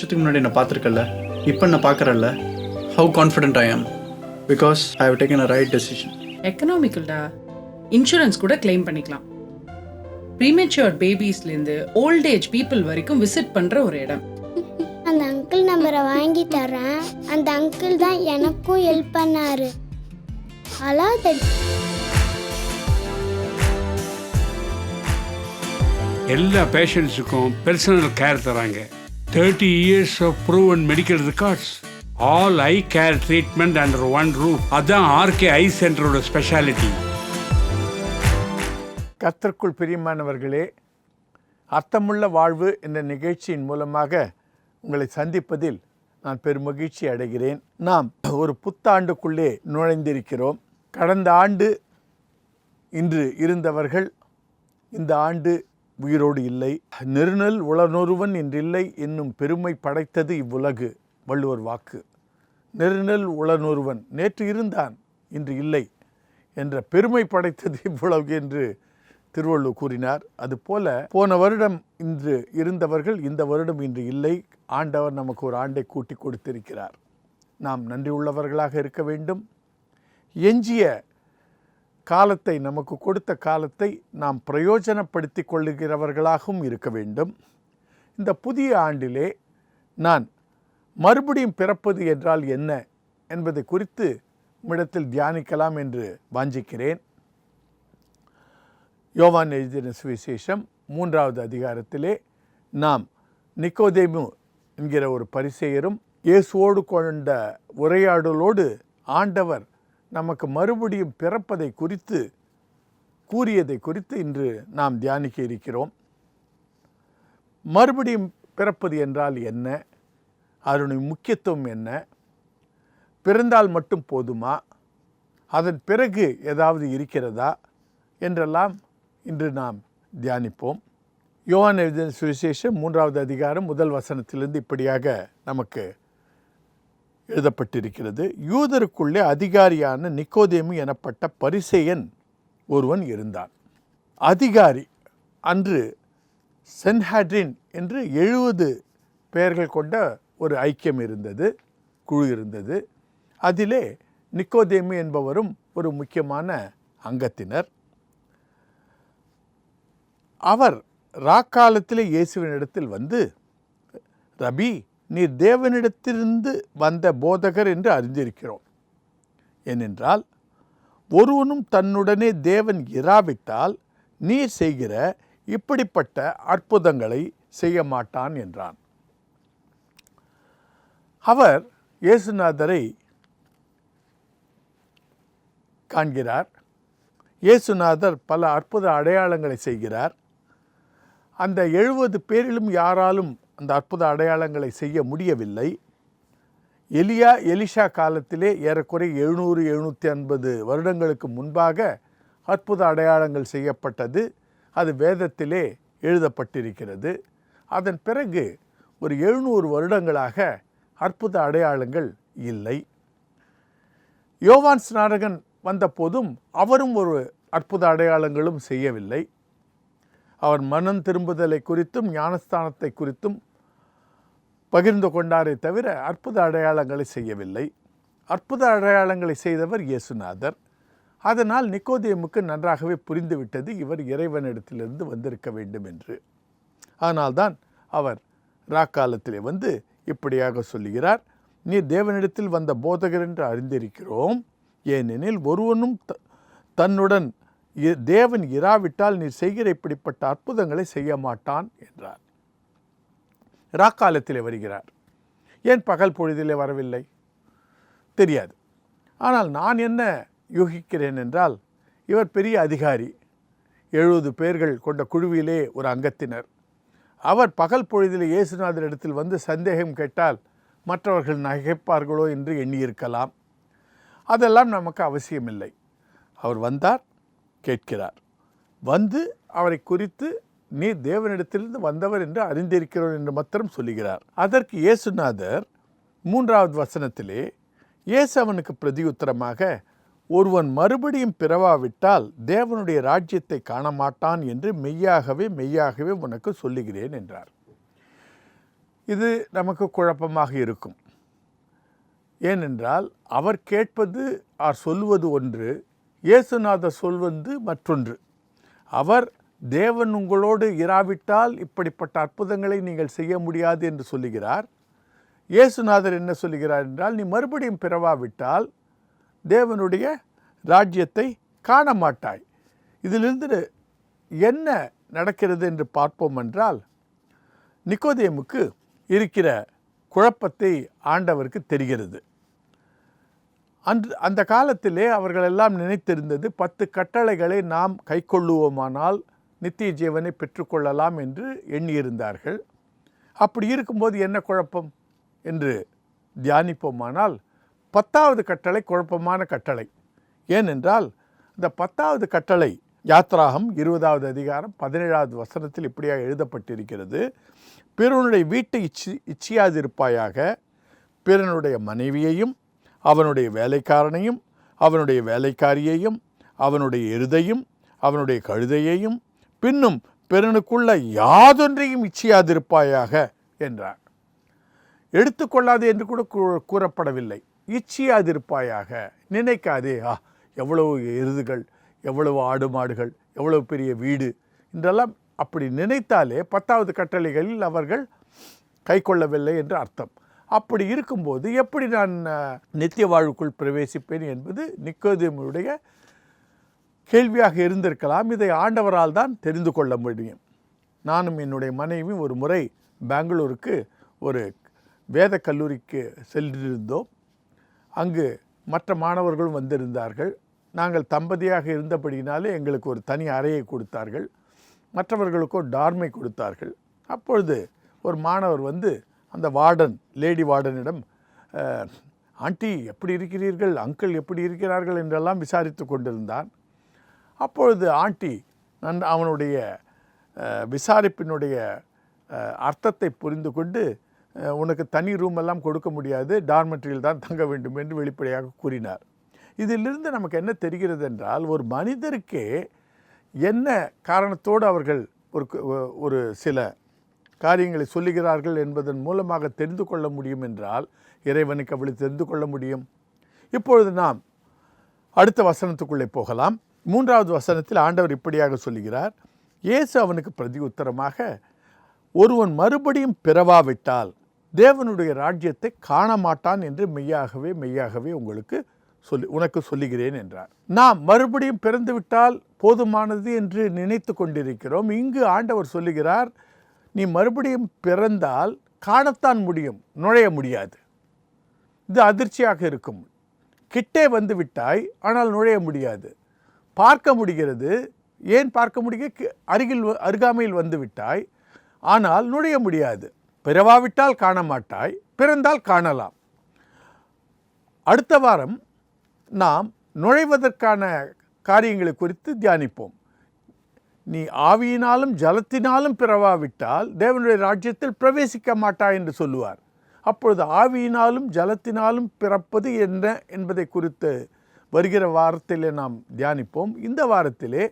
வருஷத்துக்கு முன்னாடி நான் பார்த்துருக்கல இப்போ நான் பார்க்குறேன்ல how confident I am because I have taken a right decision எக்கனாமிக்கல்டா insurance கூட கிளைம் பண்ணிக்கலாம். ப்ரீமெச்சுவர் பேபிஸ்லேருந்து ஓல்ட் ஏஜ் பீப்புள் வரைக்கும் விசிட் பண்ணுற ஒரு இடம். அந்த அங்கிள் நம்பரை வாங்கி தரேன். அந்த அங்கிள் தான் எனக்கும் ஹெல்ப் பண்ணாரு. அழாதடி எல்லா பேஷண்ட்ஸுக்கும் பர்சனல் கேர் தராங்க. Thirty years of proven medical records all eye care treatment under one roof அதான் ஆர்கே ஐ சென்டரோட ஸ்பெஷாலிட்டி கர்த்தருக்குள் பிரியமானவர்களே அர்த்தமுள்ள வாழ்வு என்ற நிகழ்ச்சியின் மூலமாக உங்களை சந்திப்பதில் நான் பெருமகிழ்ச்சி அடைகிறேன். நாம் ஒரு புத்தாண்டுக்குள்ளே நுழைந்திருக்கிறோம். கடந்த ஆண்டு இன்று இருந்தவர்கள் இந்த ஆண்டு உயிரோடு இல்லை. நெருநல் உளனொருவன் என்றில்லை என்னும் பெருமை படைத்தது இவ்வுலகு வள்ளுவர் வாக்கு. நெருநல் உளனொருவன் நேற்று இருந்தான் இன்று இல்லை என்ற பெருமை படைத்தது இவ்வுலகு என்று திருவள்ளுவர் கூறினார். அதுபோல போன வருடம் இன்று இருந்தவர்கள் இந்த வருடம் இன்று இல்லை. ஆண்டவர் நமக்கு ஒரு ஆண்டை கூட்டி கொடுத்திருக்கிறார். நாம் நன்றி உள்ளவர்களாக இருக்க வேண்டும். எஞ்சிய காலத்தை நமக்கு கொடுத்த காலத்தை நாம் பிரயோஜனப்படுத்தி கொள்ளுகிறவர்களாகவும் இருக்க வேண்டும். இந்த புதிய ஆண்டிலே நான் மறுபடியும் பிறப்பது என்றால் என்ன என்பதை குறித்து உம்மிடத்தில் தியானிக்கலாம் என்று வாஞ்சிக்கிறேன். யோவான் எழுதின சுவிசேஷம் மூன்றாவது அதிகாரத்திலே நாம் நிக்கோதேமு என்கிற ஒரு பரிசெயரும் இயேசுவோடு கொண்ட உரையாடலோடு ஆண்டவர் நமக்கு மறுபடியும் பிறப்பதை குறித்து கூறியதை குறித்து இன்று நாம் தியானிக்க இருக்கிறோம். மறுபடியும் பிறப்பது என்றால் என்ன? அதனுடைய முக்கியத்துவம் என்ன? பிறந்தால் மட்டும் போதுமா? அதன் பிறகு ஏதாவது இருக்கிறதா? என்றெல்லாம் இன்று நாம் தியானிப்போம். யோவான் எழுதின சுவிசேஷம் மூன்றாவது அதிகாரம் முதல் வசனத்திலிருந்து இப்படியாக நமக்கு எழுதப்பட்டிருக்கிறது. யூதருக்குள்ளே அதிகாரியான நிக்கோதேமு எனப்பட்ட பரிசேயன் ஒருவன் இருந்தான். அதிகாரி அன்று சென்ஹாட்ரின் என்று எழுபது பெயர்கள் கொண்ட ஒரு ஐக்கியம் இருந்தது குழு இருந்தது. அதிலே நிக்கோதேமு என்பவரும் ஒரு முக்கியமான அங்கத்தினர். அவர் ராக்காலத்தில் இயேசுவின் இடத்தில் வந்து ரபி நீ தேவனிடத்திலிருந்து வந்த போதகர் என்று அறிந்திருக்கிறோம். ஏனென்றால் ஒருவனும் தன்னுடனே தேவன் இராவிட்டால் நீ செய்கிற இப்படிப்பட்ட அற்புதங்களை செய்ய மாட்டான் என்றான். அவர் இயேசுநாதரை காண்கிறார். இயேசுநாதர் பல அற்புத அடையாளங்களை செய்கிறார். அந்த எழுபது பேரிலும் யாராலும் அந்த அற்புத அடையாளங்களை செய்ய முடியவில்லை. எலியா எலிஷா காலத்திலே ஏறக்குறைய எழுநூறு எழுநூற்றி ஐம்பது வருடங்களுக்கு முன்பாக அற்புத அடையாளங்கள் செய்யப்பட்டது. அது வேதத்திலே எழுதப்பட்டிருக்கிறது. அதன் பிறகு ஒரு எழுநூறு வருடங்களாக அற்புத அடையாளங்கள் இல்லை. யோவான் ஸ்நாரகன் வந்தபோதும் அவரும் ஒரு அற்புத அடையாளங்களும் செய்யவில்லை. அவர் மனம் திரும்புதலை குறித்தும் ஞானஸ்தானத்தை குறித்தும் பகிர்ந்து கொண்டாரே தவிர அற்புத அடையாளங்களை செய்யவில்லை. அற்புத அடையாளங்களை செய்தவர் இயேசுநாதர். அதனால் நிக்கோதேமுக்கு நன்றாகவே புரிந்துவிட்டது இவர் இறைவனிடத்திலிருந்து வந்திருக்க வேண்டும் என்று. ஆனால்தான் அவர் ராக்காலத்திலே வந்து இப்படியாக சொல்லுகிறார் நீ தேவனிடத்தில் வந்த போதகர் என்று அறிந்திருக்கிறோம். ஏனெனில் ஒருவனும் த- தன்னுடன் இ- தேவன் இராவிட்டால் நீ செய்கிற இப்படிப்பட்ட அற்புதங்களை செய்ய மாட்டான் என்றார். ராக்காலத்திலே வருகிறார். ஏன் பகல் பொழுதிலே வரவில்லை? தெரியாது. ஆனால் நான் என்ன யூகிக்கிறேன் என்றால் இவர் பெரிய அதிகாரி. எழுபது பேர்கள் கொண்ட குழுவிலே ஒரு அங்கத்தினர். அவர் பகல் பொழுதில் இயேசுநாதர் இடத்தில் வந்து சந்தேகம் கேட்டால் மற்றவர்கள் நகைப்பார்களோ என்று எண்ணியிருக்கலாம். அதெல்லாம் நமக்கு அவசியமில்லை. அவர் வந்தார் கேட்கிறார். வந்து அவரை குறித்து நீ தேவனிடத்திலிருந்து வந்தவர் என்று அறிந்திருக்கிறோம் என்று மாத்திரம் சொல்லுகிறார். அதற்கு இயேசுநாதர் மூன்றாவது வசனத்திலே இயேசு அவனுக்கு பிரதியுத்தரமாக ஒருவன் மறுபடியும் பிறவாவிட்டால் தேவனுடைய ராஜ்யத்தை காண மாட்டான் என்று மெய்யாகவே மெய்யாகவே உனக்கு சொல்லுகிறேன் என்றார். இது நமக்கு குழப்பமாக இருக்கும். ஏனென்றால் அவர் கேட்பது அவர் சொல்வது ஒன்று இயேசுநாதர் சொல்வது மற்றொன்று. அவர் தேவன் உங்களோடு இராவிட்டால் இப்படிப்பட்ட அற்புதங்களை நீங்கள் செய்ய முடியாது என்று சொல்லுகிறார். இயேசுநாதர் என்ன சொல்லுகிறார் என்றால் நீ மறுபடியும் பிறவாவிட்டால் தேவனுடைய ராஜ்யத்தை காண மாட்டாய் இதிலிருந்து என்ன நடக்கிறது என்று பார்ப்போம் என்றால் நிக்கோதேமுக்கு இருக்கிற குழப்பத்தை ஆண்டவருக்கு தெரிகிறது. அன்று அந்த காலத்திலே அவர்களெல்லாம் நினைத்திருந்தது பத்து கட்டளைகளை நாம் கைக்கொள்ளுவோமானால் நித்திய ஜீவனை பெற்றுக்கொள்ளலாம் என்று எண்ணியிருந்தார்கள். அப்படி இருக்கும்போது என்ன குழப்பம் என்று தியானிப்போமானால் பத்தாவது கட்டளை குழப்பமான கட்டளை. ஏனென்றால் இந்த பத்தாவது கட்டளை யாத்ராகம் இருபதாவது அதிகாரம் பதினேழாவது வசனத்தில் இப்படியாக எழுதப்பட்டிருக்கிறது. பிறனுடைய வீட்டை இச்சி இச்சியாதிருப்பாயாக பிறனுடைய மனைவியையும் அவனுடைய வேலைக்காரனையும் அவனுடைய வேலைக்காரியையும் அவனுடைய எருதையும் அவனுடைய கழுதையையும் பின்னும் பிறனுக்குள்ள யாதொன்றையும் இச்சியாதிருப்பாயாக என்றார் எடுத்துக்கொள்ளாது என்று கூட கூ- கூறப்படவில்லை. இச்சியாதிருப்பாயாக. நினைக்காதே. ஆ எவ்வளவு எருதுகள் எவ்வளவு ஆடு மாடுகள் எவ்வளவு பெரிய வீடு என்றெல்லாம் அப்படி நினைத்தாலே பத்தாவது கட்டளைகளில் அவர்கள் கைக்கொள்ளவில்லை என்று அர்த்தம். அப்படி இருக்கும்போது எப்படி நான் நித்திய வாழ்வுக்குள் பிரவேசிப்பேன் என்பது நிக்கோதேமுடைய கேள்வியாக இருந்திருக்கலாம். இதை ஆண்டவரால் தான் தெரிந்து கொள்ள முடியும். நானும் என்னுடைய மனைவியும் ஒரு முறை பெங்களூருக்கு ஒரு வேத கல்லூரிக்கு சென்றிருந்தோம். அங்கு மற்ற மாணவர்களும் வந்திருந்தார்கள். நாங்கள் தம்பதியாக இருந்தபடியினாலே எங்களுக்கு ஒரு தனி அறையை கொடுத்தார்கள். மற்றவர்களுக்கும் டார்மை கொடுத்தார்கள். அப்பொழுது ஒரு மாணவர் வந்து அந்த வார்டன் லேடி வார்டனிடம் ஆண்டி எப்படி இருக்கிறீர்கள்? அங்கிள் எப்படி இருக்கிறார்கள்? என்றெல்லாம் விசாரித்து கொண்டிருந்தான். அப்பொழுது ஆண்டி நன் அவனுடைய விசாரிப்பினுடைய அர்த்தத்தை புரிந்து கொண்டு உனக்கு தனி ரூம் எல்லாம் கொடுக்க முடியாது டார்மெட்ரியில் தான் தங்க வேண்டும் என்று வெளிப்படையாக கூறினார். இதிலிருந்து நமக்கு என்ன தெரிகிறது என்றால் ஒரு மனிதருக்கே என்ன காரணத்தோடு அவர்கள் ஒரு ஒரு சில காரியங்களை சொல்லுகிறார்கள் என்பதன் மூலமாக தெரிந்து கொள்ள முடியும் என்றால் இறைவனுக்கு அவளை தெரிந்து கொள்ள முடியும். இப்பொழுது நாம் அடுத்த வசனத்துக்குள்ளே போகலாம். மூன்றாவது வசனத்தில் ஆண்டவர் இப்படியாக சொல்லுகிறார் இயேசு அவனுக்கு பிரதி உத்தரமாக ஒருவன் மறுபடியும் பிறவாவிட்டால் தேவனுடைய ராஜ்யத்தை காண மாட்டான் என்று மெய்யாகவே மெய்யாகவே உங்களுக்கு சொல்லி உனக்கு சொல்லுகிறேன் என்றார். நாம் மறுபடியும் பிறந்துவிட்டால் போதுமானது என்று நினைத்து கொண்டிருக்கிறோம். இங்கு ஆண்டவர் சொல்லுகிறார் நீ மறுபடியும் பிறந்தால் காணத்தான் முடியும் நுழைய முடியாது. இது அதிர்ச்சியாக இருக்கும். கிட்டே வந்து விட்டாய் ஆனால் நுழைய முடியாது. பார்க்க முடிகிறது. ஏன் பார்க்க முடிய அருகில் வ- அருகாமையில் வந்துவிட்டாய்? ஆனால் நுழைய முடியாது. பிறவாவிட்டால் காண மாட்டாய் பிறந்தால் காணலாம். அடுத்த வாரம் நாம் நுழைவதற்கான காரியங்களை குறித்து தியானிப்போம். நீ ஆவியினாலும் ஜலத்தினாலும் பிறவாவிட்டால் தேவனுடைய ராஜ்யத்தில் பிரவேசிக்க மாட்டாய் என்று சொல்லுவார். அப்பொழுது ஆவியினாலும் ஜலத்தினாலும் பிறப்பது என்ன என்பதை குறித்து வருகிற வாரத்திலே நாம் தியானிப்போம். இந்த வாரத்திலே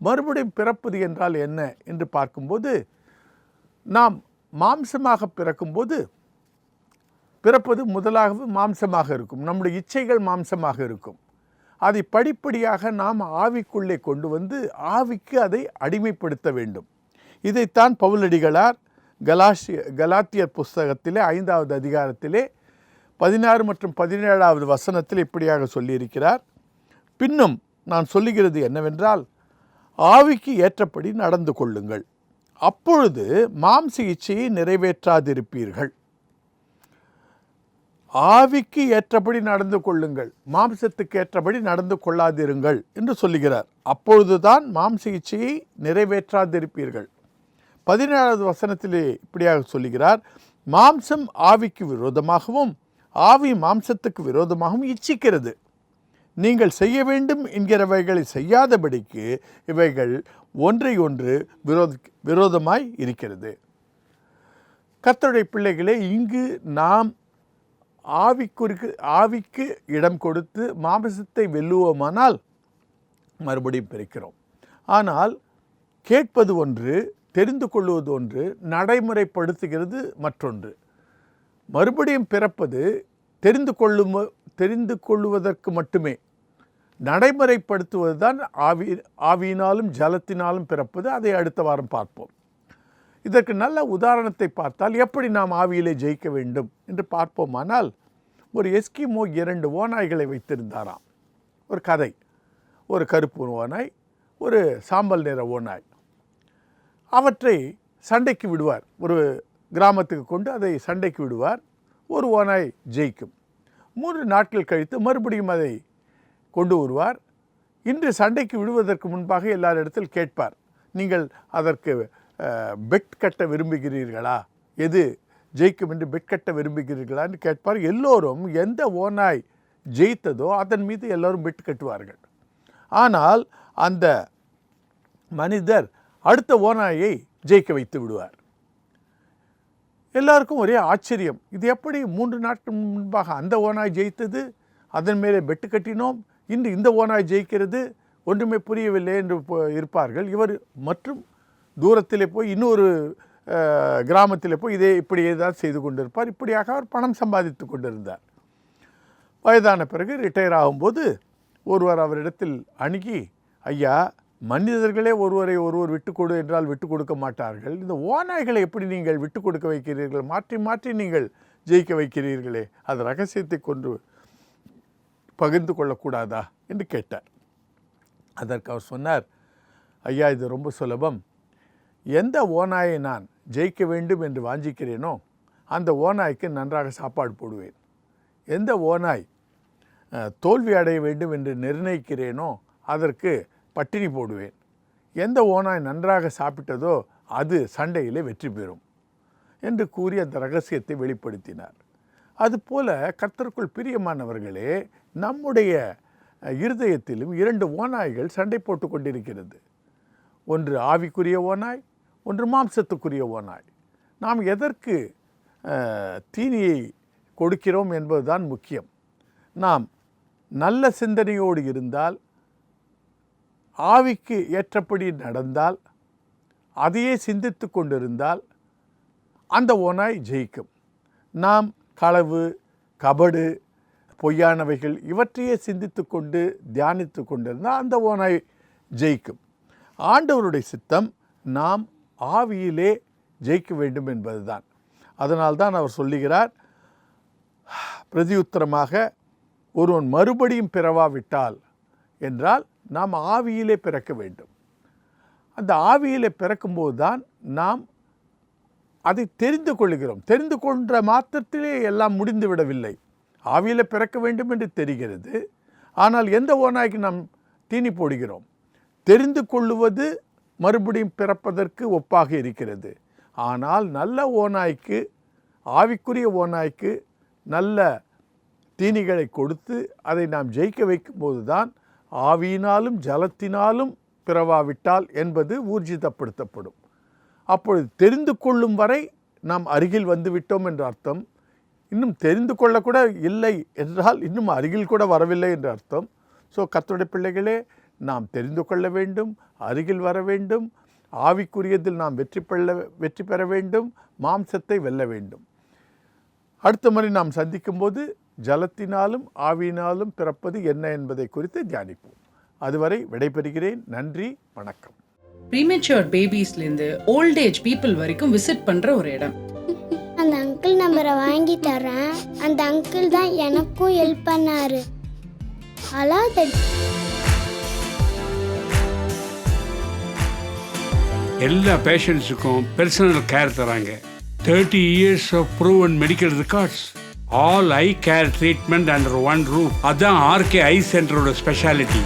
மறுபடியும் பிறப்பது என்றால் என்ன என்று பார்க்கும்போது நாம் மாம்சமாக பிறக்கும்போது பிறப்பது முதலாகவே மாம்சமாக இருக்கும். நம்முடைய இச்சைகள் மாம்சமாக இருக்கும். அதை படிப்படியாக நாம் ஆவிக்குள்ளே கொண்டு வந்து ஆவிக்கு அதை அடிமைப்படுத்த வேண்டும். இதைத்தான் பவுலடிகளார் கலாஷிய கலாத்தியர் புஸ்தகத்திலே ஐந்தாவது அதிகாரத்திலே பதினாறு மற்றும் பதினேழாவது வசனத்தில் இப்படியாக சொல்லியிருக்கிறார். பின்னும் நான் சொல்லுகிறது என்னவென்றால் ஆவிக்கு ஏற்றபடி நடந்து கொள்ளுங்கள். அப்பொழுது மாம்ச இச்சையை நிறைவேற்றாதிருப்பீர்கள். ஆவிக்கு ஏற்றபடி நடந்து கொள்ளுங்கள். மாம்சத்துக்கு ஏற்றபடி நடந்து கொள்ளாதிருங்கள் என்று சொல்லுகிறார். அப்பொழுதுதான் மாம்ச இச்சையை நிறைவேற்றாதிருப்பீர்கள். பதினேழாவது வசனத்திலே இப்படியாக சொல்லுகிறார். மாம்சம் ஆவிக்கு விரோதமாகவும் ஆவி மாம்சத்துக்கு விரோதமாகவும் இச்சிக்கிறது. நீங்கள் செய்ய வேண்டும் என்கிறவைகளை செய்யாதபடிக்கு இவைகள் ஒன்றை ஒன்று விரோத விரோதமாய் இருக்கிறது. கத்தருடைய பிள்ளைகளே இங்கு நாம் ஆவிக்குறுக்கு ஆவிக்கு இடம் கொடுத்து மாமிசத்தை வெல்லுவோமானால் மறுபடியும் பிரிக்கிறோம். ஆனால் கேட்பது ஒன்று தெரிந்து கொள்வது ஒன்று நடைமுறைப்படுத்துகிறது மற்றொன்று. மறுபடியும் பிறப்பது தெரிந்து கொள்ளும் தெரிந்து கொள்வதற்கு மட்டுமே. நடைமுறைப்படுத்துவது தான் ஆவி ஆவியினாலும் ஜலத்தினாலும் பிறப்பது. அதை அடுத்த வாரம் பார்ப்போம். இதற்கு நல்ல உதாரணத்தை பார்த்தால் எப்படி நாம் ஆவியிலே ஜெயிக்க வேண்டும் என்று பார்ப்போமானால் ஒரு எஸ்கிமோ இரண்டு ஓநாய்களை வைத்திருந்தாராம். ஒரு கதை. ஒரு கருப்பு ஓநாய் ஒரு சாம்பல் நிற ஓநாய். அவற்றை சண்டைக்கு விடுவார். ஒரு கிராமத்துக்கு கொண்டு அதை சண்டைக்கு விடுவார். ஒரு ஓநாய் ஜெயிக்கும். மூன்று நாட்கள் கழித்து மறுபடியும் அதை கொண்டு வருவார். இன்று சண்டைக்கு விடுவதற்கு முன்பாக எல்லாரிடத்தில் கேட்பார். நீங்கள் அதற்கு பெட் கட்ட விரும்புகிறீர்களா? எது ஜெயிக்கும் என்று பெட் கட்ட விரும்புகிறீர்களான்னு கேட்பார். எல்லோரும் எந்த ஓநாய் ஜெயித்ததோ அதன் மீது எல்லோரும் பெட் கட்டுவார்கள். ஆனால் அந்த மனிதர் அடுத்த ஓநாயை ஜெயிக்க வைத்து விடுவார். எல்லாருக்கும் ஒரே ஆச்சரியம். இது எப்படி மூன்று நாட்கள் முன்பாக அந்த ஓனாய் ஜெயித்தது? அதன் மேலே பெட்டு கட்டினோம். இன்று இந்த ஓனாய் ஜெயிக்கிறது. ஒன்றுமே புரியவில்லை என்று இருப்பார்கள். இவர் மற்றும் தூரத்திலே போய் இன்னொரு கிராமத்தில் போய் இதே இப்படி தான் செய்து கொண்டிருப்பார். இப்படியாக அவர் பணம் சம்பாதித்து கொண்டிருந்தார். வயதான பிறகு ரிட்டையர் ஆகும்போது ஒருவர் அவரிடத்தில் அணுகி ஐயா மனிதர்களே ஒருவரை ஒருவர் விட்டு கொடு என்றால் விட்டு கொடுக்க மாட்டார்கள். இந்த ஓநாய்களை எப்படி நீங்கள் விட்டு கொடுக்க வைக்கிறீர்கள்? மாற்றி மாற்றி நீங்கள் ஜெயிக்க வைக்கிறீர்களே. அது ரகசியத்தை கொண்டு பகிர்ந்து கொள்ளக்கூடாதா? என்று கேட்டார். அதற்கு அவர் சொன்னார் ஐயா இது ரொம்ப சுலபம். எந்த ஓநாயை நான் ஜெயிக்க வேண்டும் என்று வாஞ்சிக்கிறேனோ அந்த ஓநாய்க்கு நன்றாக சாப்பாடு போடுவேன். எந்த ஓநாய் தோல்வி அடைய வேண்டும் என்று நிர்ணயிக்கிறேனோ அதற்கு பட்டினி போடுவேன். எந்த ஓநாய் நன்றாக சாப்பிட்டதோ அது சண்டையிலே வெற்றி பெறும் என்று கூறி அந்த ரகசியத்தை வெளிப்படுத்தினார். அதுபோல கர்த்தருக்குள் பிரியமானவர்களே நம்முடைய இருதயத்திலும் இரண்டு ஓநாய்கள் சண்டை போட்டு கொண்டிருக்கிறது. ஒன்று ஆவிக்குரிய ஓநாய் ஒன்று மாம்சத்துக்குரிய ஓநாய். நாம் எதற்கு தீனியை கொடுக்கிறோம் என்பதுதான் முக்கியம். நாம் நல்ல சிந்தனையோடு இருந்தால் ஆவிக்கு ஏற்றபடி நடந்தால் அதையே சிந்தித்து கொண்டிருந்தால் அந்த ஓநாய் ஜெயிக்கும். நாம் களவு கபடு பொய்யானவைகள் இவற்றையே சிந்தித்து கொண்டு தியானித்து கொண்டிருந்தால் அந்த ஓநாய் ஜெயிக்கும். ஆண்டவருடைய சித்தம் நாம் ஆவியிலே ஜெயிக்க வேண்டும் என்பதுதான். அதனால்தான் அவர் சொல்லுகிறார் பிரதியுத்தரமாக ஒருவன் மறுபடியும் பிறவாவிட்டால் என்றால் நாம் ஆவியிலே பிறக்க வேண்டும். அந்த ஆவியிலே பிறக்கும்போது தான் நாம் அதை தெரிந்து கொள்கிறோம். தெரிந்து கொண்ட மாத்திரத்திலே எல்லாம் முடிந்து விடவில்லை. ஆவியில் பிறக்க வேண்டும் என்று தெரிகிறது. ஆனால் எந்த ஓநாய்க்கு நாம் தீனி போடுகிறோம்? தெரிந்து கொள்ளுவது மறுபடியும் பிறப்பதற்கு ஒப்பாக இருக்கிறது. ஆனால் நல்ல ஓநாய்க்கு ஆவிக்குரிய ஓநாய்க்கு நல்ல தீனிகளை கொடுத்து அதை நாம் ஜெயிக்க வைக்கும்போது தான் ஆவியினாலும் ஜலத்தினாலும் பிறவாவிட்டால் என்பது ஊர்ஜிதப்படுத்தப்படும். அப்பொழுது தெரிந்து கொள்ளும் வரை நாம் அருகில் வந்துவிட்டோம் என்ற அர்த்தம். இன்னும் தெரிந்து கொள்ளக்கூட இல்லை என்றால் இன்னும் அருகில் கூட வரவில்லை என்ற அர்த்தம். ஸோ கத்தோடைய பிள்ளைகளே நாம் தெரிந்து கொள்ள வேண்டும் அருகில் வர வேண்டும் ஆவிக்குரியதில் நாம் வெற்றி பெற வெற்றி பெற வேண்டும் மாம்சத்தை வெல்ல வேண்டும். அடுத்த முறை நாம் சந்திக்கும்போது ஜலத்தினாலும் ஆவியினாலும் பிறப்பது என்ன என்பதை குறித்து தியானிப்போம். அதுவரை விடைபெறுகிறேன். நன்றி வணக்கம். ப்ரீமெச்சுவர் பேபிஸ்லேருந்து ஓல்ட் ஏஜ் பீப்புள் வரைக்கும் விசிட் பண்ணுற ஒரு இடம். அந்த அங்கிள் நம்பரை வாங்கி தரேன். அந்த அங்கிள் தான் எனக்கும் ஹெல்ப் பண்ணாரு. அழாத. எல்லா பேஷண்ட்ஸுக்கும் பர்சனல் கேர் தராங்க. Thirty years of proven medical records all eye care treatment under one roof அதான் ஆர்கே ஐ சென்டரோட ஸ்பெஷாலிட்டி